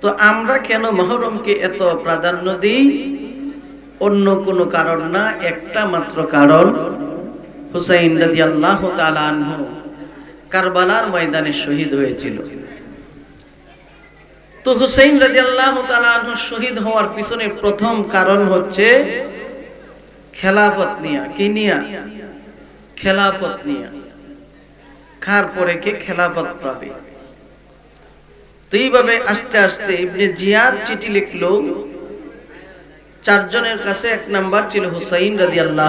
তো আমরা কেন মহরমকে এত প্রাধান্য দিই? অন্য কোনো কারণ না, একটা মাত্র কারণ হুসাইন রাজি আল্লাহ কারবালার ময়দানে শহীদ হয়েছিল। তো হুসাইন রাজি আল্লাহ শহীদ হওয়ার পিছনে প্রথম কারণ হচ্ছে খেলাফত নিয়া। কি নিয়া? খেলাফত নিয়া। খার পরে কে খেলাফত পাবে? তো এইভাবে আস্তে আস্তে ইবনে জিয়াদ চিঠি লিখলো। চারজনের কাছে এক নাম্বার ছিল হুসাইন রাদি আল্লাহ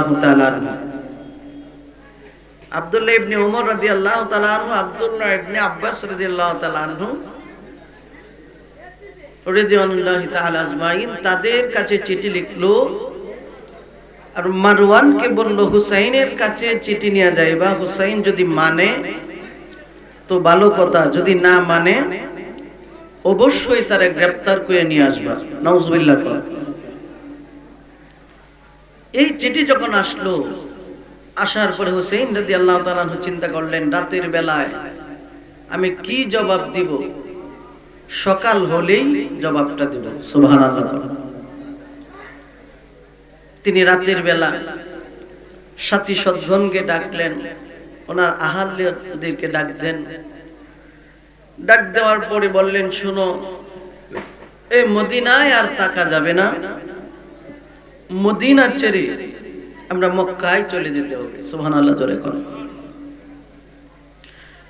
আবদুল্লাহ ইবনে উমর রাদি আল্লাহ আবদুল্লাহ ইবনে আব্বাস রাদি আল্লাহ তাদের কাছে চিঠি লিখলো আর মারওয়ানকে বলল, হুসাইনের কাছে চিঠি নিয়ে যায় বা হুসাইন যদি মানে তো ভালো কথা, যদি না মানে অবশ্যই তারা গ্রেপ্তার করে নিয়ে আসবা। নওজবিল্লাহ কর এই চিঠি যখন আসলো, আসার পরে হুসেইন রাদি আল্লাহ তালা চিন্তা করলেন, রাতের বেলায় আমি কি জবাব দিব? সকাল হলেই জবাবটা দিব। আল্লাহ তিনি রাতের বেলা সাথী সদ্গণকে ডাকলেন, ওনার আহারদেরকে ডাক দেন ডাক দেওয়ার পরে বললেন, শুনো, এই মদিনায় আর তাকা যাবে না। মদিনা ছেড়ে আমরা মক্কায় চলে যেতে হবে। সুহান আল্লাহ জোরে করে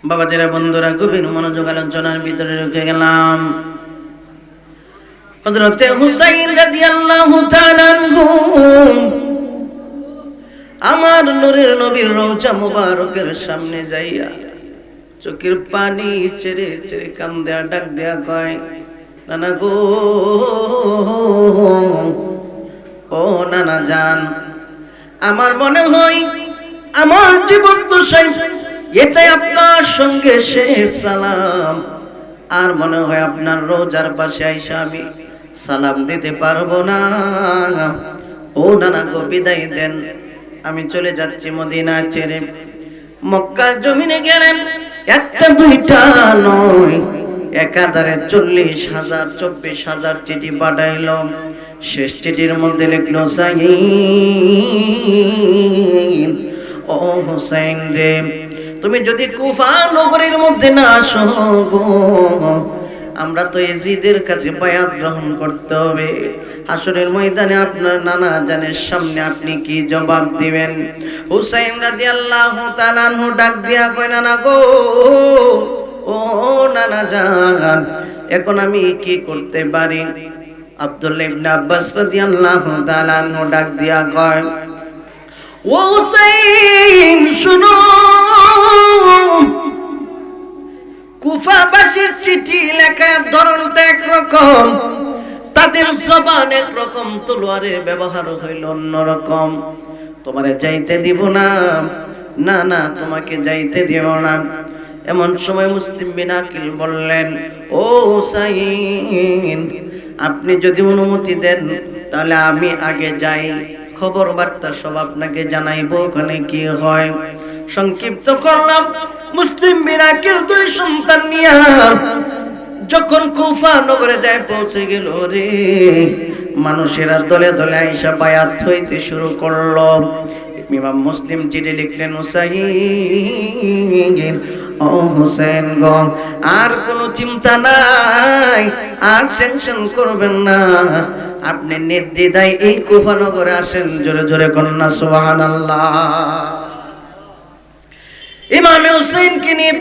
বাবা যারা বন্ধুরা, গভীর মনোযোগ, আলোচনার ভিতরে ঢুকে গেলাম। হযরতে হুসাইন রাদিয়াল্লাহু তাআলা আমার নূরের নবীর রওজা মুবারকের সামনে যাইয়া চোখের পানি চেরে চেরে কান দেয়া ডাক দেয়া কয়, নানা গো, ও নানা জান, আমার মনে হয় আমার জীবন দশাই এটাই আপনার সঙ্গে শেষ সালাম। আর মনে হয় আপনার রোজার পাশে আইসা আমি সালাম দিতে পারব না। ও নানা গো, বিদায় দেন। আমি চলে যাচ্ছি মদিনা ছেড়ে। মক্কার জমিনে গেলেন একটা দুইটা নয়। একাধারে চল্লিশ হাজার, চব্বিশ হাজার চিঠি পাঠাইল। শেষ চিঠির মধ্যে লিখলো, সাইন, ও হোসেন রে, তুমি যদি কুফা নগরীর মধ্যে না আসো আমরা তো এজিদের কাছে বায়াত গ্রহণ করতে হবে। আসরের ময়দানে আপনার নানা জানের সামনে আপনি কি জবাব দিবেন? হুসাইন রাদিয়াল্লাহু তাআলা আনহু ডাক দিয়া কয়, নানা গো, ও নানা জান, এখন আমি কি করতে পারি? আব্দুল্লাহ ইবনে আব্বাস রাদিয়াল্লাহু তাআলা ডাক দিয়া কয়, ও হুসাইন, শুনো চিঠি লেখার ধরনটা একরকম, তাদের জবান একরকম, তলোয়ারের ব্যবহার হইল অন্যরকম। তোমারে যাইতে দিব না না না, তোমাকে যাইতে দিব না। এমন সময় মুসলিম বিনাকিল বললেন, ও সাইন, আপনি যদি অনুমতি দেন, তাহলে আমি আগে যাই। খবর বার্তা সব আপনাকে জানাইবো, ওখানে কি হয়? সংক্ষিপ্ত করলাম। মুসলিম বিনাকিল দুই সন্তান নিয়ে যখন কুফা নগরে যায় পৌঁছে গেল রে, মানুষেরা দলে দলে আইসা বায়াত হইতে শুরু করল। ইমাম মুসলিম চিঠি লিখলেন হুসাইন ও হোসেন গো, আর কোনো চিন্তা নাই, আর টেনশন করবেন না। আপনি নির্দ্বিধায় এই কুফানগরে আসেন, জোরে জোরে কন্যা সুবাহান আল্লাহ ইমাম হুসেনকে নিয়ে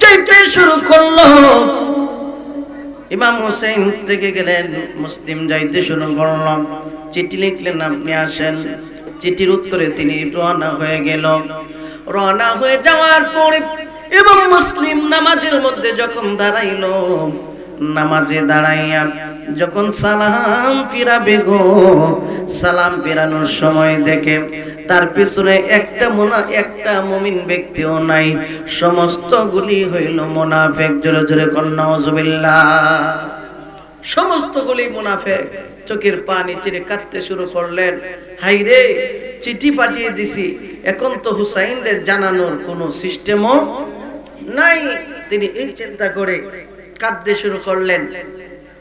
যেতে শুরু করল। ইমাম হুসেন থেকে গেলেন, মুসলিম যাইতে শুরু করলাম চিঠি লিখলেন, আপনি আসেন। চিঠির উত্তরে তিনি রওনা হয়ে গেল। রওনা হয়ে যাওয়ার পরে এবং মুসলিম নামাজের মধ্যে যখন দাঁড়াইল, নামাজে দাঁড়াইয়া যখন সালাম ফিরাবে গো, সালাম ফিরানোর সময় দেখে তার পিছনে একটা মোনা, একটা মুমিন ব্যক্তিও নাই। সমস্ত গুলি হইল মোনাফেক। জোরে জোরে কন্যা সমস্ত গুলি মুনাফেক। চোখের পানি চিরে কাঁদতে শুরু করলেন। হাই রে চিঠি পাঠিয়ে দিছি। এখন তো হুসাইনদের জানানোর কোনো সিস্টেমও নাই। তিনি এই চিন্তা করে কাঁদতে শুরু করলেন।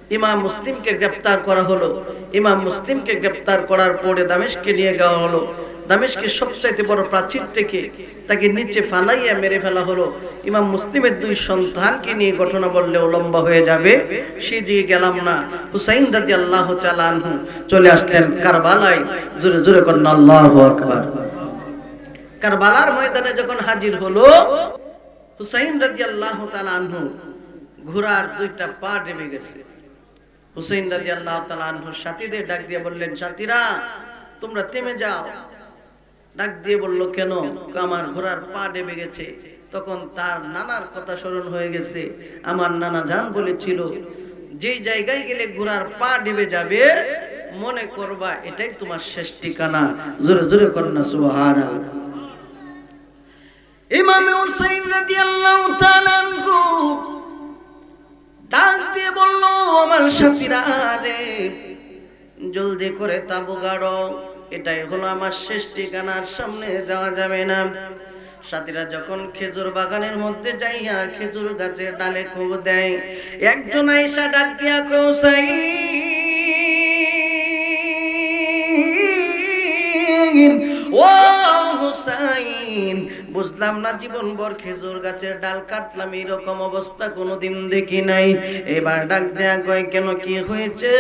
ইমাম মুসলিমকে গ্রেপ্তার করা হলো। ইমাম মুসলিমকে গ্রেপ্তার করার পরে দামেশকে নিয়ে যাওয়া হলো। দামেশকে সবচাইতে বড় প্রাচীর থেকে তাকে নিচে ফালাইয়া মেরে ফেলা হলো। ইমাম মুসলিমের দুই সন্তানকে নিয়ে ঘটনা বললেও লম্বা হয়ে যাবে। সেই দিকে গেলাম না। হুসাইন রাদি আল্লাহ চালানহু চলে আসলেন কারবালায়। জোরে জোরে করেন আল্লাহ আকবার। কারবালার ময়দানে যখন হাজির হলো, হুসাইন রাদি আল্লাহ আনহু ঘোড়ার দুইটা পা ডেবে গেছে। হুসাইন রাদি আল্লাহ আনহুর সাথীদের ডাক দিয়ে বললেন, সাথীরা, তোমরা থেমে যাও। ডাক দিয়ে বলল, কেন? আমার ঘোড়ার পা ডেবে গেছে। তখন তার নানার কথা স্মরণ হয়ে গেছে। আমার নানা জান বলেছিল, যেই জায়গায় গেলে ঘোড়ার পা ডেবে যাবে, মনে করবা এটাই তোমার শেষ ঠিকানা। জোরে জোরে না সুবহানাল্লাহ। ইমামে হুসাইন রাদিয়াল্লাহু তাআলা ডাক দিয়ে বলল, আমার সাথীরা রে, জলদি করে তাবু গাড়ো। এটাই হলো আমার শেষ ঠিকানার সামনে যাওয়া যাবে না। সাথীরা যখন খেজুর বাগানের মধ্যে যাইয়া খেজুর গাছের ডালে খুব দেয়, একজন আইসা ডাক দিয়া কৌসাই, ও হুসাইন বুঝলাম না জীবন ভর খেজুর গাছের ডাল কাটলাম, এরকম অবস্থা কোনোদিন দেখি নাই। এবার ডাক দেয়া কয়, কেন কি হয়েছে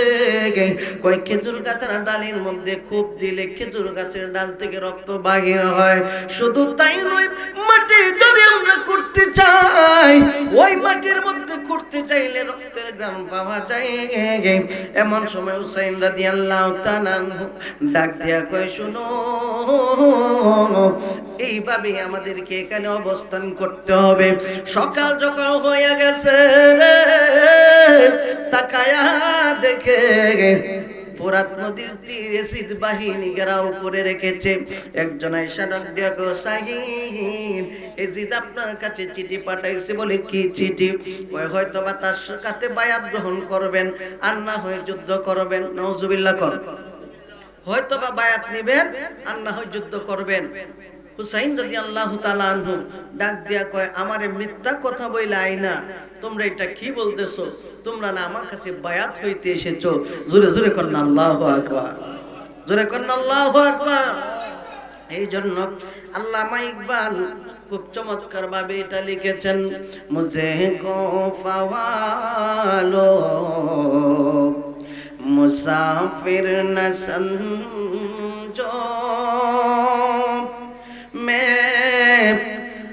কয়, খেজুর গাছের ডালের মধ্যে খুব দিলে খেজুর গাছের ডাল থেকে রক্ত বাহির হয়। শুধু তাই নয়, মাটি যদি আমরা করতে চাই, ওই মাটির মধ্যে করতে চাইলে রক্তের গ্রাম পাওয়া যায় এমন সময় হুসাইন রাদিয়াল্লাহু তাআলা ডাক দেয়া কয়, শুনো এইভাবে আমাদেরকে এখানে অবস্থান করতে হবে। সকাল যখন হয়ে গেছে, তাকায়া দেখে ফোরাত নদীর তীরে শীত বাহিনী ঘেরাও করে রেখেছে। একজন এজিদ আপনার কাছে চিঠি পাঠাইছে বলে কি চিঠি? হয়তো বা তার কাছে বায়াত গ্রহণ করবেন আর না হয় যুদ্ধ করবেন। নজুবিল্লাহ কর হয়তো বা বায়াত নিবেন আর না হয় যুদ্ধ করবেন। হুসাইন রাজি আল্লাহ তালু ডাক দিয়া কয়, আমারে মিথ্যা কথা বইলে আইনা তোমরা এটা কি বলতেছো? তোমরা না আমার কাছে বায়াত হইতে এসেছ। জোরে জোরে কন্যা আল্লাহ আকবার। জোরে কন্যা আল্লাহ আকবার। এই জন্য আল্লাহ ইকবাল খুব চমৎকার ভাবে এটা লিখেছেন মুজে কো মুসাফির না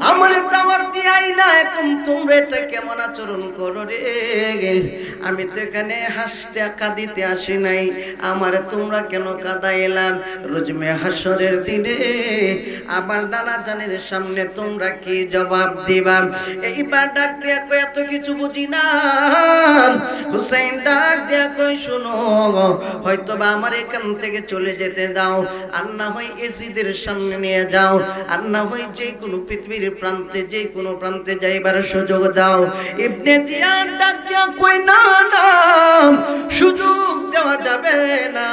আমার দাওয়াত দিয়াই না এখন সামনে তোমরা কি জবাব দিবা? এইবার ডাক দিয়া কই এত কিছু বুঝি না। হুসাইন ডাক দিয়া কই শুনো হয়তো বা আমার এখান থেকে চলে যেতে দাও, আর না হয় এসিদের সামনে নিয়ে যাও, আর না হয় যে কোনো পৃথিবীর প্রান্তে যে কোনো প্রান্তে যাইবার সুযোগ দাও। ইবনে জিয়ান ডাক দিয়া কই, না না, সুযোগ দেওয়া যাবে না।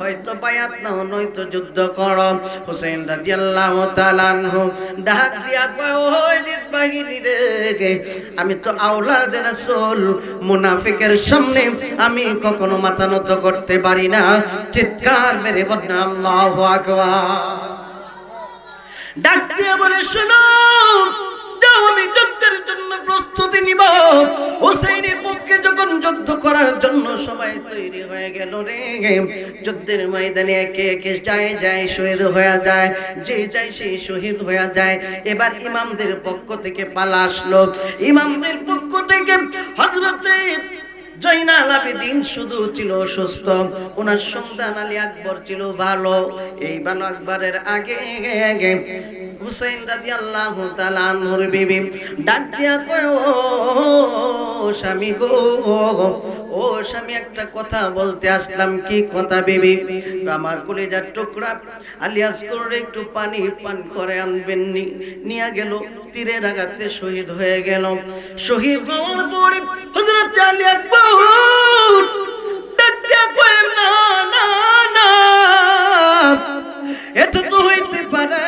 হয়তো বায়াত না নয়তো যুদ্ধ কর। হুসেন রাদিয়াল্লাহু তাআলা আনহু ডাক দিয়া কয় ওই জিত বাহিনী রে আমি তো আওলাদ রাসূল, মুনাফিকের সামনে আমি কখনো মাথা নত করতে পারি না। চিৎকার মেরে বলনা আল্লাহু আকবার। ডাক দিয়ে বলে, শোনো আমি যুদ্ধের জন্য প্রস্তুতি নিব। হুসাইনের পক্ষে যখন যুদ্ধ করার জন্য সবাই তৈরি হয়ে গেল রে। যুদ্ধের ময়দানে একে একে যায় যায়, শহীদ হয়ে যায়। যে যায় সেই শহীদ হয়ে যায়। এবার ইমামদের পক্ষ থেকে পালা আসলো। ইমামদের পক্ষ থেকে হজরতে জয়নাল আবেদিন শুধু ছিল সুস্থ, ওনার সন্তান আলী আকবর ছিল ভালো। এই বানো আকবরের আগে হুসাইন রাজি আল্লাহ তালানুর বিবি, ডাক দিয়া কয় ও স্বামী গো। ও স্বামী একটা কথা বলতে আসলাম। কি কথা, বিবি? আমার কলেজার টুকরা। আলিয়াস করে একটু পানি পান করে আনবেন নি নিয়ে গেল তীরের আঘাতে শহীদ হয়ে গেল। শহীদ হওয়ার পরে হযরত আলী আকবর ডাক দিয়া কয়, না না না। এটা তো হইতে পারে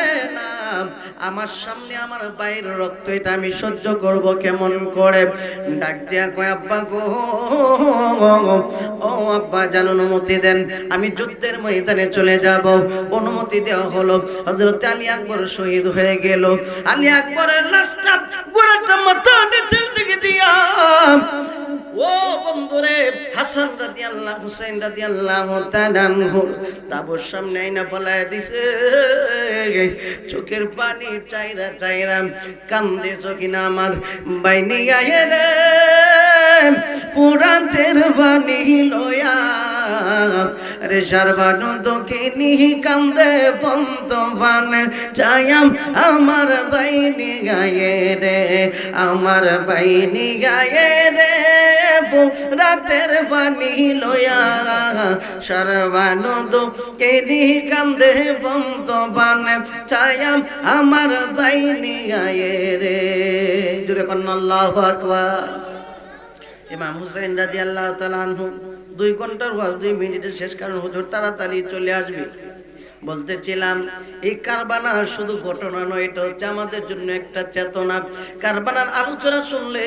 আমার সামনে আমার বাইরের রক্ত, এটা আমি সহ্য করব কেমন করে? ডাক দিয়া কয়, আব্বা গো, ও আব্বা, জান অনুমতি দেন, আমি যুদ্ধের ময়দানে চলে যাব। অনুমতি দেওয়া হলো। হযরত আলী আকবর শহীদ হয়ে গেল। আলী আকবরের লাশটা গোড়াটা মাথা নিচের দিকে দিয়া ও বন্ধুরে, হাসান রাদিয়াল্লাহু, হুসাইন রাদিয়াল্লাহু তাআলা তাবুর সামনে আইনা ফলায় দিছে। চোখের পানি চাইরা চাইরা কান্দে চকিনা আমার বাইনি গায়ে রে, পুরাতের বাণী লয়া। রে সর্বানু দক্ষিণী কান্দে পন্ত পান চায়াম আমার বাইনি গায়ে রে, আমার বাইনি গায়ে রে। রাতের পানি লয়া। সর্বানু দক্ষিণী কান্দে পন্ত পান চায়াম আমার বাইনি গায়ে রে। জুড়ে কন্যা আল্লাহু আকবার। ইমাম হুসাইন রাদি আল্লাহ তালানহু দুই ঘণ্টার ওয়াজ, দুই মিনিটে শেষ কারণ হুজুর তাড়াতাড়ি চলে আসবে। বলতেছিলাম, এই কারবানা শুধু ঘটনা নয়, এটা হচ্ছে আমাদের জন্য একটা চেতনা। কারবানার আলোচনা শুনলে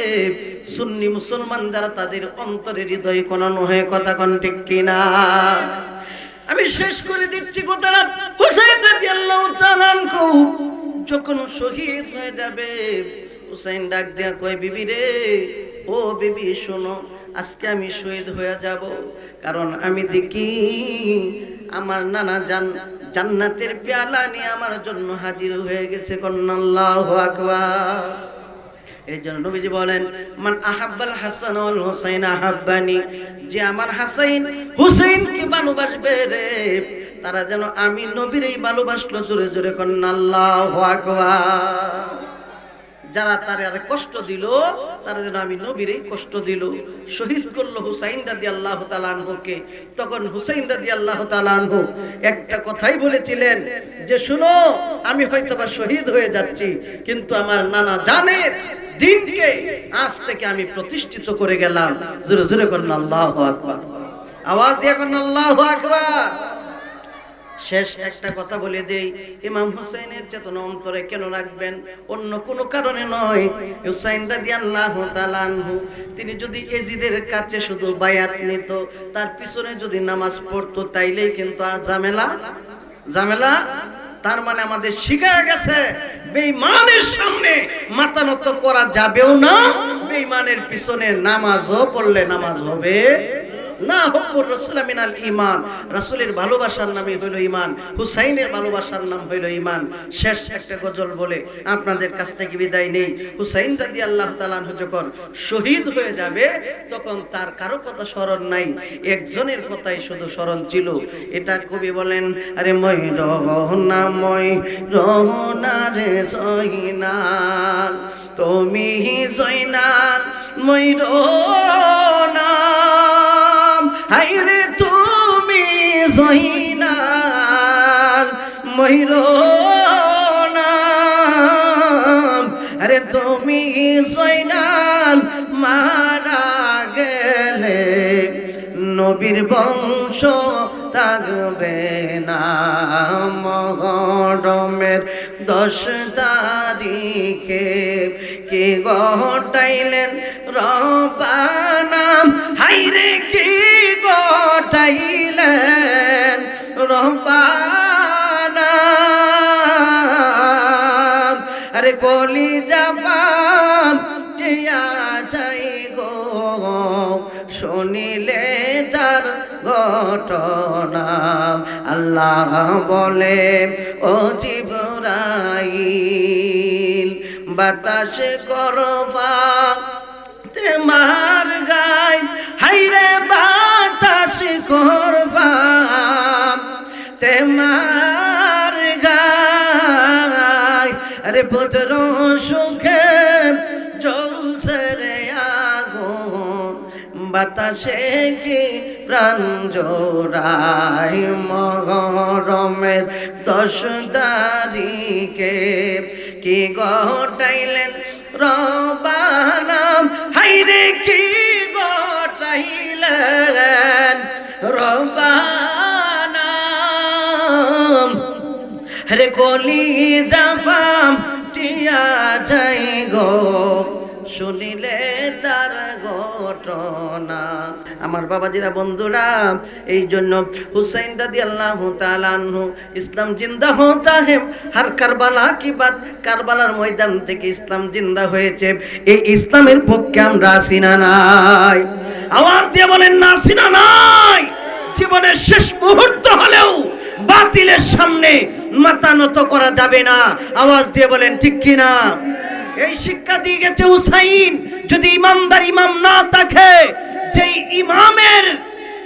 সুন্নি মুসলমান যারা, তাদের অন্তরে হৃদয় কোনানো হয়ে, কথা কন ঠিক কিনা? আমি শেষ করে দিচ্ছি কথাটা। হুসাইন রাদিয়াল্লাহু তাআলা যখন শহীদ হয়ে যাবে, হুসাইন ডাক দিয়া কয়, বিবি রে, ও বিবি, শোনো, আজকে আমি শহীদ হয়ে যাব। কারণ আমি দেখি আমার নানা জান জান্নাতের পেয়ালা নিয়ে আমার জন্য হাজির হয়ে গেছে কন্যাল্লাহ এই জন্য নবীজি বলেন, মান আহাব্বাল হাসান আল হুসাইন আহাব্বানি। যে আমার হাসাইন, হুসাইনকে ভালোবাসবে রে। তারা যেন আমি নবীর এই ভালোবাসলো জোরে জোরে কন্যাল্লাহ আকবার। যারা তার আর কষ্ট দিল, তারা যেন আমি নবীরই কষ্ট দিল। শহীদ করল হুসাইন রাদি আল্লাহ তালানহুকে তখন হুসাইন রাদি আল্লাহ তালানহু একটা কথাই বলেছিলেন যে, শুনো, আমি হয়তো বা শহীদ হয়ে যাচ্ছি, কিন্তু আমার নানা জানের দিনকে আজ থেকে আমি প্রতিষ্ঠিত করে গেলাম। জোরে জোরে করেন আল্লাহ আকবার। আওয়াজ দিয়ে করেন আল্লাহ আকবার। শেষ একটা কথা বলে দেই, ইমাম হুসাইনের চেতনা অন্তরে কেন রাখবেন? অন্য কোনো কারণে নয়। হুসাইন রাদিয়াল্লাহু তাআলা আনহু, তিনি যদি এজিদের কাছে শুধু বায়াত নিত, তার পিছনে যদি নামাজ পড়তো, তাইলেই কিন্তু আর ঝামেলা ঝামেলা, তার মানে আমাদের শিখা গেছে, বেঈমানের সামনে মাথা নত করা যাবেও না, বেঈমানের পিছনে নামাজও পড়লে নামাজ হবে না হকুর রসুল মিনাল ইমান রাসূলের ভালোবাসার নামে হইল ইমান হুসাইনের ভালোবাসার নাম হইল ইমান শেষ একটা গজল বলে, আপনাদের কাছ থেকে বিদায় নেই। হুসাইন রাদি আল্লাহ তালানহু যখন শহীদ হয়ে যাবে, তখন তার কারও কথা স্মরণ নাই। একজনের কথাই শুধু স্মরণ ছিল। এটা কবি বলেন, আরে মই রহনা মই রহনা রে জয়নাল। তুমি জয়নাল, মই রহনা মহির আরে তুমি জয়নাল মারা গেলে নবীর বংশ থাকবে না। মহরমের দশ তারিখে কে গটাইলেন রবানাম হাইরে কি গটাইলেন রবানাম আরে কলি জাপাম টিয়া যাই গো। শুনিলে তার ঘটনা। আল্লাহ বলে, ও জিবরাইল, বাতাসে করবা তেমার গায়। হাইরে বাতাস করবা পুত্র সুখে জলসে রে আগুন। বাতাসে কি প্রাণ জোড়াই মহরমের দশ তারিখে? কি গটাইলেন রবানাম হাইরে কি গটাইলেন রবানাম রে কলি জাপাম টিয়া যাই গো, শুনিলে তার ঘটনা। আমার বাবাজিরা, বন্ধুরা, এই জন্য হুসাইন রাদি আল্লাহ তালানহু ইসলাম জিন্দা হতা হে, হার কারবালা কি বাত? কারবালার ময়দান থেকে ইসলাম জিন্দা হয়েছে। এই ইসলামের পক্ষে আমরা আসি না নাই। আওয়াজ দিয়ে বলেন, না আসি না নাই। জীবনের শেষ মুহূর্ত হলেও বাতিলের সামনে মাথা নত করা যাবে না। আওয়াজ দিয়ে বলেন, ঠিক কিনা? এই শিক্ষা দিয়ে গেছে হুসাইন। যদি ইমানদার ইমাম না থাকে, যেই ইমামের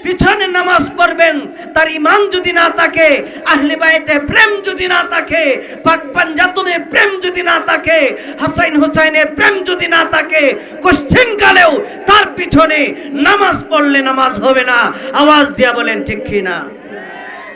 পিছনে নামাজ পড়বেন, তার ইমান যদি না থাকে, আহলে বাইতে প্রেম যদি না থাকে, পাক পাঞ্জাতনের প্রেম যদি না থাকে, হাসাইন হুসাইনের প্রেম যদি না থাকে, কোশ্চিন কালেও তার পিছনে নামাজ পড়লে নামাজ হবে না। আওয়াজ দিয়া বলেন, ঠিক কি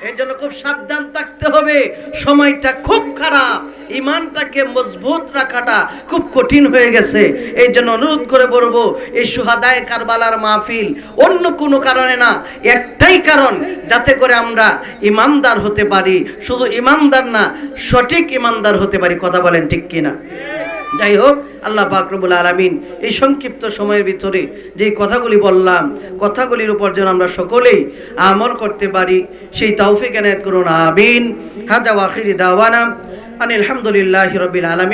এই জন্য খুব সাবধান থাকতে হবে। সময়টা খুব খারাপ, ইমানটাকে মজবুত রাখাটা খুব কঠিন হয়ে গেছে। এই জন্য অনুরোধ করে বলব, এই সুহাদায় কারবালার মাহফিল অন্য কোনো কারণে না, একটাই কারণ যাতে করে আমরা ইমানদার হতে পারি। শুধু ইমানদার না, সঠিক ইমানদার হতে পারি। কথা বলেন ঠিক কিনা? যাই হোক আল্লাহ পাকরবুল আলমিন এই সংক্ষিপ্ত সময়ের ভিতরে যে কথাগুলি বললাম, কথাগুলির উপর যেন আমরা সকলেই আমল করতে পারি, সেই তাওফিক এনায়ত করুন, আমিন। হাজা ওয়াখিরি দাওয়ানা, আনিল আলহামদুলিল্লাহ রবিল আলমিন।